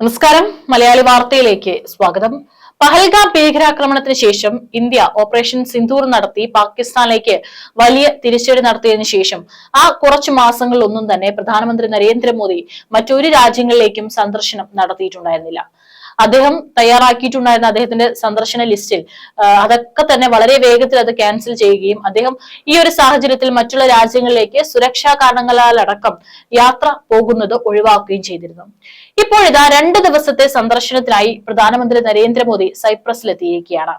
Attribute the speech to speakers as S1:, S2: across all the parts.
S1: നമസ്കാരം. മലയാളി വാർത്തയിലേക്ക് സ്വാഗതം. പഹൽഗാം ഭീകരാക്രമണത്തിന് ശേഷം ഇന്ത്യ ഓപ്പറേഷൻ സിന്ദൂർ നടത്തി പാകിസ്ഥാനിലേക്ക് വലിയ തിരിച്ചടി നടത്തിയതിനു ശേഷം ആ കുറച്ചു മാസങ്ങളിലൊന്നും തന്നെ പ്രധാനമന്ത്രി നരേന്ദ്രമോദി മറ്റൊരു രാജ്യങ്ങളിലേക്കും സന്ദർശനം നടത്തിയിട്ടുണ്ടായിരുന്നില്ല. അദ്ദേഹം തയ്യാറാക്കിയിട്ടുണ്ടായിരുന്ന അദ്ദേഹത്തിന്റെ സന്ദർശന ലിസ്റ്റിൽ. അതൊക്കെ തന്നെ വളരെ വേഗത്തിൽ അത് ക്യാൻസൽ ചെയ്യുകയും അദ്ദേഹം ഈ ഒരു സാഹചര്യത്തിൽ മറ്റുള്ള രാജ്യങ്ങളിലേക്ക് സുരക്ഷാ കാരണങ്ങളാലടക്കം യാത്ര പോകുന്നത് ഒഴിവാക്കുകയും ചെയ്തിരുന്നു. ഇപ്പോഴിതാ രണ്ട് ദിവസത്തെ സന്ദർശനത്തിനായി പ്രധാനമന്ത്രി നരേന്ദ്രമോദി സൈപ്രസിലെത്തിയിരിക്കുകയാണ്.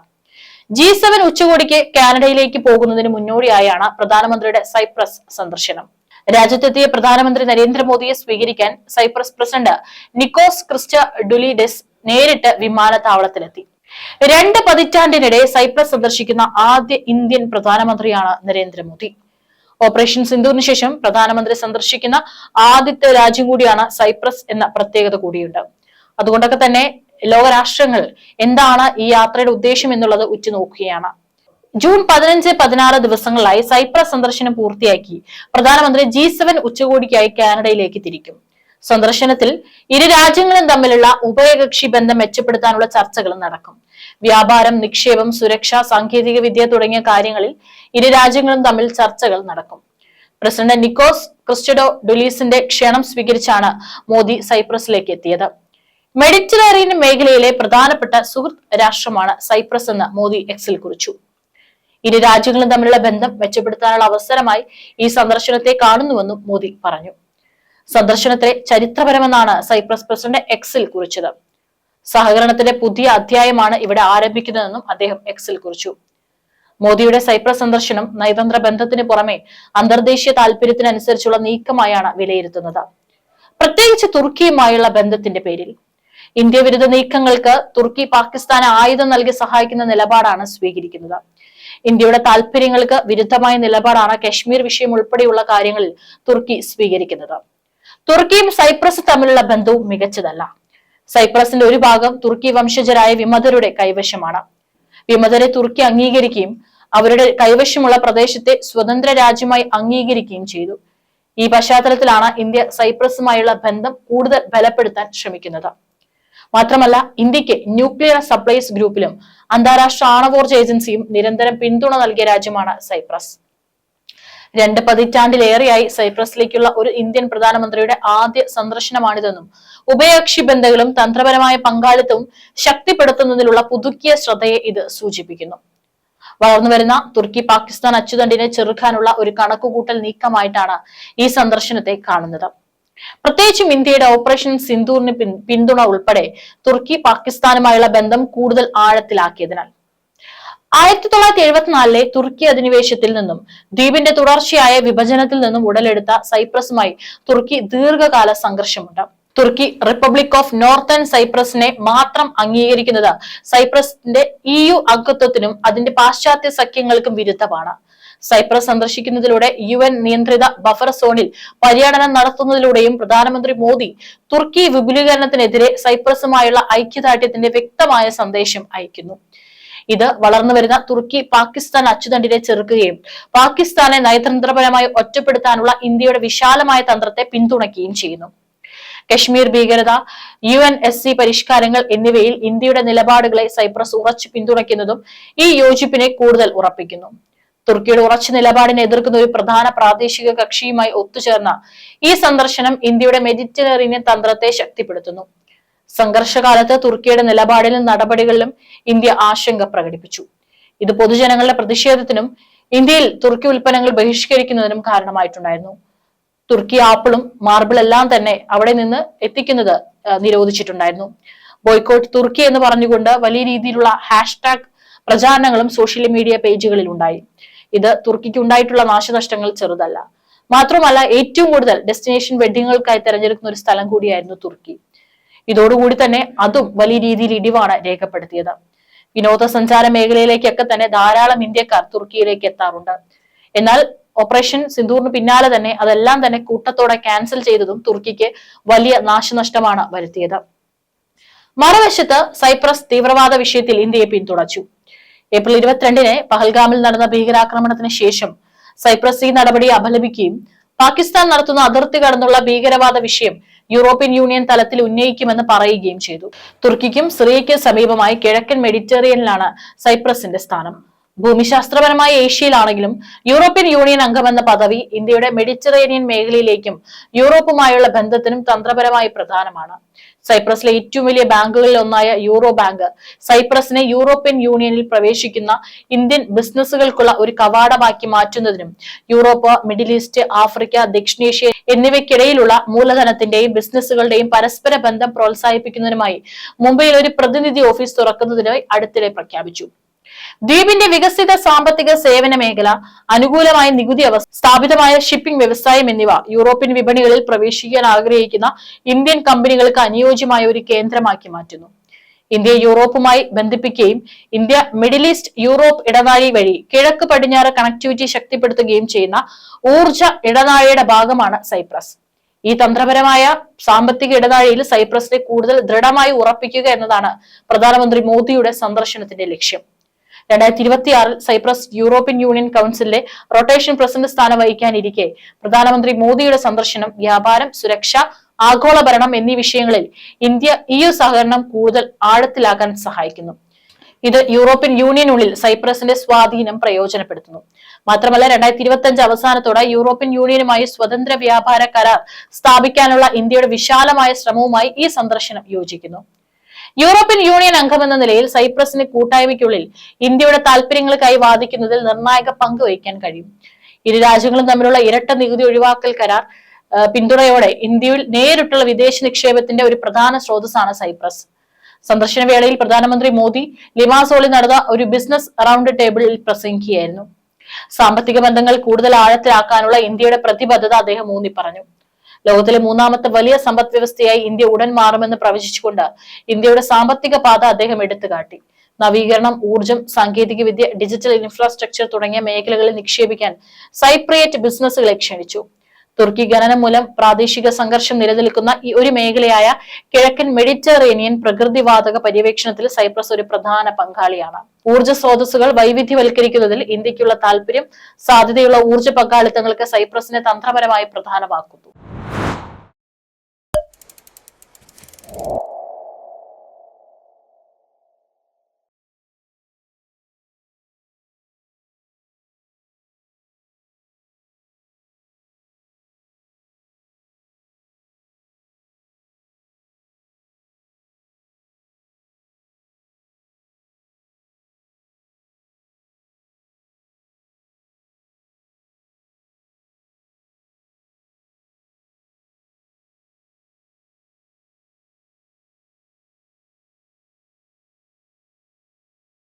S1: ജി സെവൻ ഉച്ചകോടിക്ക് കാനഡയിലേക്ക് പോകുന്നതിന് മുന്നോടിയായാണ് പ്രധാനമന്ത്രിയുടെ സൈപ്രസ് സന്ദർശനം. രാജ്യത്തെത്തിയ പ്രധാനമന്ത്രി നരേന്ദ്രമോദിയെ സ്വീകരിക്കാൻ Cyprus president Nikos Christodoulides നേരിട്ട് വിമാനത്താവളത്തിലെത്തി. രണ്ട് പതിറ്റാണ്ടിനിടെ സൈപ്രസ് സന്ദർശിക്കുന്ന ആദ്യ ഇന്ത്യൻ പ്രധാനമന്ത്രിയാണ് നരേന്ദ്രമോദി. ഓപ്പറേഷൻ സിന്ധുവിന് ശേഷം പ്രധാനമന്ത്രി സന്ദർശിക്കുന്ന ആദ്യത്തെ രാജ്യം കൂടിയാണ് സൈപ്രസ് എന്ന പ്രത്യേകത കൂടിയുണ്ട്. അതുകൊണ്ടൊക്കെ തന്നെ ലോകരാഷ്ട്രങ്ങൾ എന്താണ് ഈ യാത്രയുടെ ഉദ്ദേശം എന്നുള്ളത് ഉറ്റുനോക്കുകയാണ് ജൂൺ പതിനഞ്ച് പതിനാറ് ദിവസങ്ങളിലായി സൈപ്രസ് സന്ദർശനം പൂർത്തിയാക്കി പ്രധാനമന്ത്രി ജി സെവൻ ഉച്ചകോടിക്കായി കാനഡയിലേക്ക് തിരിക്കും. സന്ദർശനത്തിൽ ഇരു രാജ്യങ്ങളും തമ്മിലുള്ള ഉഭയകക്ഷി ബന്ധം മെച്ചപ്പെടുത്താനുള്ള ചർച്ചകൾ നടക്കും. വ്യാപാരം നിക്ഷേപം സുരക്ഷ സാങ്കേതിക വിദ്യ തുടങ്ങിയ കാര്യങ്ങളിൽ ഇരു രാജ്യങ്ങളും തമ്മിൽ ചർച്ചകൾ നടക്കും. പ്രസിഡന്റ് നിക്കോസ് ക്രിസ്റ്റഡോ ഡുലീസിന്റെ ക്ഷണം സ്വീകരിച്ചാണ് മോദി സൈപ്രസിലേക്ക് എത്തിയത്. മെഡിറ്ററേനിയൻ മേഖലയിലെ പ്രധാനപ്പെട്ട സുഹൃത്ത് രാഷ്ട്രമാണ് സൈപ്രസ് എന്ന് മോദി എക്സിൽ കുറിച്ചു. ഇരു രാജ്യങ്ങളും തമ്മിലുള്ള ബന്ധം മെച്ചപ്പെടുത്താനുള്ള അവസരമായി ഈ സന്ദർശനത്തെ കാണുന്നുവെന്നും മോദി പറഞ്ഞു. സന്ദർശനത്തെ ചരിത്രപരമെന്നാണ് സൈപ്രസ് പ്രസിഡന്റ് എക്സിൽ കുറിച്ചത്. സഹകരണത്തിന്റെ പുതിയ അധ്യായമാണ് ഇവിടെ ആരംഭിക്കുന്നതെന്നും അദ്ദേഹം എക്സിൽ കുറിച്ചു. മോദിയുടെ സൈപ്രസ് സന്ദർശനം നയതന്ത്ര ബന്ധത്തിന് പുറമെ അന്തർദേശീയ താല്പര്യത്തിനനുസരിച്ചുള്ള നീക്കമായാണ് വിലയിരുത്തുന്നത്. പ്രത്യേകിച്ച് തുർക്കിയുമായുള്ള ബന്ധത്തിന്റെ പേരിൽ. ഇന്ത്യ വിരുദ്ധ നീക്കങ്ങൾക്ക് തുർക്കി പാകിസ്ഥാന് ആയുധം നൽകി സഹായിക്കുന്ന നിലപാടാണ് സ്വീകരിക്കുന്നത്. ഇന്ത്യയുടെ താല്പര്യങ്ങൾക്ക് വിരുദ്ധമായ നിലപാടാണ് കശ്മീർ വിഷയം ഉൾപ്പെടെയുള്ള കാര്യങ്ങളിൽ തുർക്കി സ്വീകരിക്കുന്നത്. തുർക്കിയും സൈപ്രസ് തമ്മിലുള്ള ബന്ധവും മികച്ചതല്ല. സൈപ്രസിന്റെ ഒരു ഭാഗം തുർക്കി വംശജരായ വിമതരുടെ കൈവശമാണ്. വിമതരെ തുർക്കി അംഗീകരിക്കുകയും അവരുടെ കൈവശമുള്ള പ്രദേശത്തെ സ്വതന്ത്ര രാജ്യമായി അംഗീകരിക്കുകയും ചെയ്തു. ഈ പശ്ചാത്തലത്തിലാണ് ഇന്ത്യ സൈപ്രസുമായുള്ള ബന്ധം കൂടുതൽ ബലപ്പെടുത്താൻ ശ്രമിക്കുന്നത്. മാത്രമല്ല ഇന്ത്യയ്ക്ക് ന്യൂക്ലിയർ സപ്ലൈസ് ഗ്രൂപ്പിലും അന്താരാഷ്ട്ര ആണവോർജ ഏജൻസിയും നിരന്തരം പിന്തുണ നൽകിയ രാജ്യമാണ് സൈപ്രസ്. രണ്ട് പതിറ്റാണ്ടിലേറെയായി സൈപ്രസിലേക്കുള്ള ഒരു ഇന്ത്യൻ പ്രധാനമന്ത്രിയുടെ ആദ്യ സന്ദർശനമാണിതെന്നും ഉഭയകക്ഷി ബന്ധങ്ങളും തന്ത്രപരമായ പങ്കാളിത്തവും ശക്തിപ്പെടുത്തുന്നതിലുള്ള പുതുക്കിയ ശ്രദ്ധയെ ഇത് സൂചിപ്പിക്കുന്നു. വളർന്നുവരുന്ന തുർക്കി പാകിസ്ഥാൻ അച്ചുതണ്ടിനെ ചെറുക്കാനുള്ള ഒരു കണക്കുകൂട്ടൽ നീക്കമായിട്ടാണ് ഈ സന്ദർശനത്തെ കാണുന്നത്. പ്രത്യേകിച്ചും ഇന്ത്യയുടെ ഓപ്പറേഷൻ സിന്ധൂറിന് പിന്തുണ ഉൾപ്പെടെ തുർക്കി പാകിസ്ഥാനുമായുള്ള ബന്ധം കൂടുതൽ ആഴത്തിലാക്കിയതിനാൽ. ആയിരത്തി തൊള്ളായിരത്തി എഴുപത്തിനാലിലെ തുർക്കി അധിനിവേശത്തിൽ നിന്നും ദ്വീപിന്റെ തുടർച്ചയായ വിഭജനത്തിൽ നിന്നും ഉടലെടുത്ത സൈപ്രസുമായി തുർക്കി ദീർഘകാല സംഘർഷമുണ്ട്. തുർക്കി റിപ്പബ്ലിക് ഓഫ് നോർത്തേൺ സൈപ്രസിനെ മാത്രം അംഗീകരിക്കുന്നത് സൈപ്രസിന്റെ ഇ യു അംഗത്വത്തിനും അതിന്റെ പാശ്ചാത്യ സഖ്യങ്ങൾക്കും വിരുദ്ധമാണ്. സൈപ്രസ് സന്ദർശിക്കുന്നതിലൂടെ യു എൻ നിയന്ത്രിത ബഫർ സോണിൽ പര്യടനം നടത്തുന്നതിലൂടെയും പ്രധാനമന്ത്രി മോദി തുർക്കി വിപുലീകരണത്തിനെതിരെ സൈപ്രസുമായുള്ള ഐക്യദാർഢ്യത്തിന്റെ വ്യക്തമായ സന്ദേശം അയക്കുന്നു. ഇത് വളർന്നു വരുന്ന തുർക്കി പാകിസ്ഥാൻ അച്ചുതണ്ടിനെ ചെറുക്കുകയും പാകിസ്ഥാനെ നയതന്ത്രപരമായി ഒറ്റപ്പെടുത്താനുള്ള ഇന്ത്യയുടെ വിശാലമായ തന്ത്രത്തെ പിന്തുണയ്ക്കുകയും ചെയ്യുന്നു. കശ്മീർ ഭീകരത യു എൻ എസ് സി പരിഷ്കാരങ്ങൾ എന്നിവയിൽ ഇന്ത്യയുടെ നിലപാടുകളെ സൈപ്രസ് ഉറച്ചു പിന്തുണയ്ക്കുന്നതും ഈ യോജിപ്പിനെ കൂടുതൽ ഉറപ്പിക്കുന്നു. തുർക്കിയുടെ ഉറച്ച നിലപാടിനെ എതിർക്കുന്ന ഒരു പ്രധാന പ്രാദേശിക കക്ഷിയുമായി ഒത്തുചേർന്ന ഈ സന്ദർശനം ഇന്ത്യയുടെ മെഡിറ്ററേനിയൻ തന്ത്രത്തെ ശക്തിപ്പെടുത്തുന്നു. സംഘർഷകാലത്ത് തുർക്കിയുടെ നിലപാടിലും നടപടികളിലും ഇന്ത്യ ആശങ്ക പ്രകടിപ്പിച്ചു. ഇത് പൊതുജനങ്ങളുടെ പ്രതിഷേധത്തിനും ഇന്ത്യയിൽ തുർക്കി ഉൽപ്പന്നങ്ങൾ ബഹിഷ്കരിക്കുന്നതിനും കാരണമായിട്ടുണ്ടായിരുന്നു. തുർക്കി ആപ്പിളും മാർബിൾ എല്ലാം തന്നെ അവിടെ നിന്ന് എത്തിക്കുന്നത് നിരോധിച്ചിട്ടുണ്ടായിരുന്നു. ബോയ്ക്കോട്ട് തുർക്കി എന്ന് പറഞ്ഞുകൊണ്ട് വലിയ രീതിയിലുള്ള ഹാഷ്ടാഗ് പ്രചാരണങ്ങളും സോഷ്യൽ മീഡിയ പേജുകളിൽ ഉണ്ടായി. ഇത് തുർക്കിക്ക് ഉണ്ടായിട്ടുള്ള നാശനഷ്ടങ്ങൾ ചെറുതല്ല. മാത്രമല്ല ഏറ്റവും കൂടുതൽ ഡെസ്റ്റിനേഷൻ വെഡിങ്ങുകൾക്കായി തെരഞ്ഞെടുക്കുന്ന ഒരു സ്ഥലം കൂടിയായിരുന്നു തുർക്കി. ഇതോടുകൂടി തന്നെ അതും വലിയ രീതിയിൽ ഇടിവാണ് രേഖപ്പെടുത്തിയത്. വിനോദസഞ്ചാര മേഖലയിലേക്കൊക്കെ തന്നെ ധാരാളം ഇന്ത്യക്കാർ തുർക്കിയിലേക്ക് എത്താറുണ്ട്. എന്നാൽ ഓപ്പറേഷൻ സിന്ദൂറിന് പിന്നാലെ തന്നെ അതെല്ലാം തന്നെ കൂട്ടത്തോടെ ക്യാൻസൽ ചെയ്തതും തുർക്കിക്ക് വലിയ നാശനഷ്ടമാണ് വരുത്തിയത്. മറുവശത്ത് സൈപ്രസ് തീവ്രവാദ വിഷയത്തിൽ ഇന്ത്യയെ പിന്തുണച്ചു. ഏപ്രിൽ ഇരുപത്തിരണ്ടിന് പഹൽഗാമിൽ നടന്ന ഭീകരാക്രമണത്തിന് ശേഷം സൈപ്രസ് ഈ നടപടി അപലപിക്കുകയും പാകിസ്ഥാൻ നടത്തുന്ന അതിർത്തി കടന്നുള്ള ഭീകരവാദ വിഷയം യൂറോപ്യൻ യൂണിയൻ തലത്തിൽ ഉന്നയിക്കുമെന്ന് പറയുകയും ചെയ്തു. തുർക്കിക്കും സിറിയയ്ക്കും സമീപമായി കിഴക്കൻ മെഡിറ്ററേനിയനിലാണ് സൈപ്രസിന്റെ സ്ഥാനം. ഭൂമിശാസ്ത്രപരമായ ഏഷ്യയിലാണെങ്കിലും യൂറോപ്യൻ യൂണിയൻ അംഗമെന്ന പദവി ഇന്ത്യയുടെ മെഡിറ്ററേനിയൻ മേഖലയിലേക്കും യൂറോപ്പുമായുള്ള ബന്ധത്തിനും തന്ത്രപരമായി പ്രധാനമാണ്. സൈപ്രസിലെ ഏറ്റവും വലിയ ബാങ്കുകളിൽ ഒന്നായ യൂറോ ബാങ്ക് സൈപ്രസിനെ യൂറോപ്യൻ യൂണിയനിൽ പ്രവേശിക്കുന്ന ഇന്ത്യൻ ബിസിനസ്സുകൾക്കുള്ള ഒരു കവാടമാക്കി മാറ്റുന്നതിനും യൂറോപ്പ് മിഡിൽ ഈസ്റ്റ് ആഫ്രിക്ക ദക്ഷിണേഷ്യ എന്നിവയ്ക്കിടയിലുള്ള മൂലധനത്തിന്റെയും ബിസിനസ്സുകളുടെയും പരസ്പര ബന്ധം പ്രോത്സാഹിപ്പിക്കുന്നതിനുമായി മുംബൈയിൽ ഒരു പ്രതിനിധി ഓഫീസ് തുറക്കുന്നതിനായി അടുത്തിടെ പ്രഖ്യാപിച്ചു. ദ്വീപിന്റെ വികസിത സാമ്പത്തിക സേവന മേഖല അനുകൂലമായ നികുതി അവസ്ഥ സ്ഥാപിതമായ ഷിപ്പിംഗ് വ്യവസായം എന്നിവ യൂറോപ്യൻ വിപണികളിൽ പ്രവേശിക്കാൻ ആഗ്രഹിക്കുന്ന ഇന്ത്യൻ കമ്പനികൾക്ക് അനുയോജ്യമായ ഒരു കേന്ദ്രമാക്കി മാറ്റുന്നു. ഇന്ത്യ യൂറോപ്പുമായി ബന്ധിപ്പിക്കുകയും ഇന്ത്യ മിഡിൽ ഈസ്റ്റ് യൂറോപ്പ് ഇടനാഴി വഴി കിഴക്ക് പടിഞ്ഞാറ് കണക്ടിവിറ്റി ശക്തിപ്പെടുത്തുകയും ചെയ്യുന്ന ഊർജ ഇടനാഴിയുടെ ഭാഗമാണ് സൈപ്രസ്. ഈ തന്ത്രപരമായ സാമ്പത്തിക ഇടനാഴിയിൽ സൈപ്രസിനെ കൂടുതൽ ദൃഢമായി ഉറപ്പിക്കുക എന്നതാണ് പ്രധാനമന്ത്രി മോദിയുടെ സന്ദർശനത്തിന്റെ ലക്ഷ്യം. രണ്ടായിരത്തി ഇരുപത്തിയാറിൽ സൈപ്രസ് യൂറോപ്യൻ യൂണിയൻ കൗൺസിലിലെ റൊട്ടേഷൻ പ്രസിഡന്റ് സ്ഥാനം വഹിക്കാനിരിക്കെ. പ്രധാനമന്ത്രി മോദിയുടെ സന്ദർശനം വ്യാപാരം സുരക്ഷ ആഗോള ഭരണം എന്നീ വിഷയങ്ങളിൽ ഇന്ത്യ ഇയു സഹകരണം കൂടുതൽ ആഴത്തിലാക്കാൻ സഹായിക്കുന്നു. ഇത് യൂറോപ്യൻ യൂണിയനുള്ളിൽ സൈപ്രസിന്റെ സ്വാധീനം പ്രയോജനപ്പെടുത്തുന്നു. മാത്രമല്ല രണ്ടായിരത്തി ഇരുപത്തി അഞ്ച് അവസാനത്തോടെ യൂറോപ്യൻ യൂണിയനുമായി സ്വതന്ത്ര വ്യാപാര കരാർ സ്ഥാപിക്കാനുള്ള ഇന്ത്യയുടെ വിശാലമായ ശ്രമവുമായി ഈ സന്ദർശനം യോജിക്കുന്നു. യൂറോപ്യൻ യൂണിയൻ അംഗമെന്ന നിലയിൽ സൈപ്രസിന് കൂട്ടായ്മയ്ക്കുള്ളിൽ ഇന്ത്യയുടെ താല്പര്യങ്ങൾക്കായി വാദിക്കുന്നതിൽ നിർണായക പങ്ക് വഹിക്കാൻ കഴിയും. ഇരു രാജ്യങ്ങളും തമ്മിലുള്ള ഇരട്ട നികുതി ഒഴിവാക്കൽ കരാർ പിന്തുണയോടെ ഇന്ത്യയിൽ നേരിട്ടുള്ള വിദേശ നിക്ഷേപത്തിന്റെ ഒരു പ്രധാന സ്രോതസ്സാണ് സൈപ്രസ്. സന്ദർശന വേളയിൽ പ്രധാനമന്ത്രി മോദി ലിമാസോളിൽ നടന്ന ഒരു ബിസിനസ് റൗണ്ട് ടേബിളിൽ പ്രസംഗിക്കുകയായിരുന്നു. സാമ്പത്തിക ബന്ധങ്ങൾ കൂടുതൽ ആഴത്തിലാക്കാനുള്ള ഇന്ത്യയുടെ പ്രതിബദ്ധത അദ്ദേഹം ഊന്നി പറഞ്ഞു ലോകത്തിലെ മൂന്നാമത്തെ വലിയ സമ്പദ് വ്യവസ്ഥയായി ഇന്ത്യ ഉടൻ മാറുമെന്ന് പ്രവചിച്ചുകൊണ്ട് ഇന്ത്യയുടെ സാമ്പത്തിക പാത അദ്ദേഹം എടുത്തു കാട്ടി നവീകരണം ഊർജം സാങ്കേതികവിദ്യ ഡിജിറ്റൽ ഇൻഫ്രാസ്ട്രക്ചർ തുടങ്ങിയ മേഖലകളിൽ നിക്ഷേപിക്കാൻ സൈപ്രിയറ്റ് ബിസിനസ്സുകളെ ക്ഷണിച്ചു. തുർക്കി ഖനനം മൂലം പ്രാദേശിക സംഘർഷം നിലനിൽക്കുന്ന ഈ ഒരു മേഖലയായ കിഴക്കൻ മെഡിറ്ററേനിയൻ പ്രകൃതിവാതക പര്യവേക്ഷണത്തിൽ സൈപ്രസ് ഒരു പ്രധാന പങ്കാളിയാണ്. ഊർജ സ്രോതസ്സുകൾ വൈവിധ്യവൽക്കരിക്കുന്നതിൽ ഇന്ത്യക്കുള്ള താല്പര്യം സാധ്യതയുള്ള ഊർജ പങ്കാളിത്തങ്ങൾക്ക് സൈപ്രസിനെ തന്ത്രപരമായി പ്രധാനമാക്കുന്നു. Oh.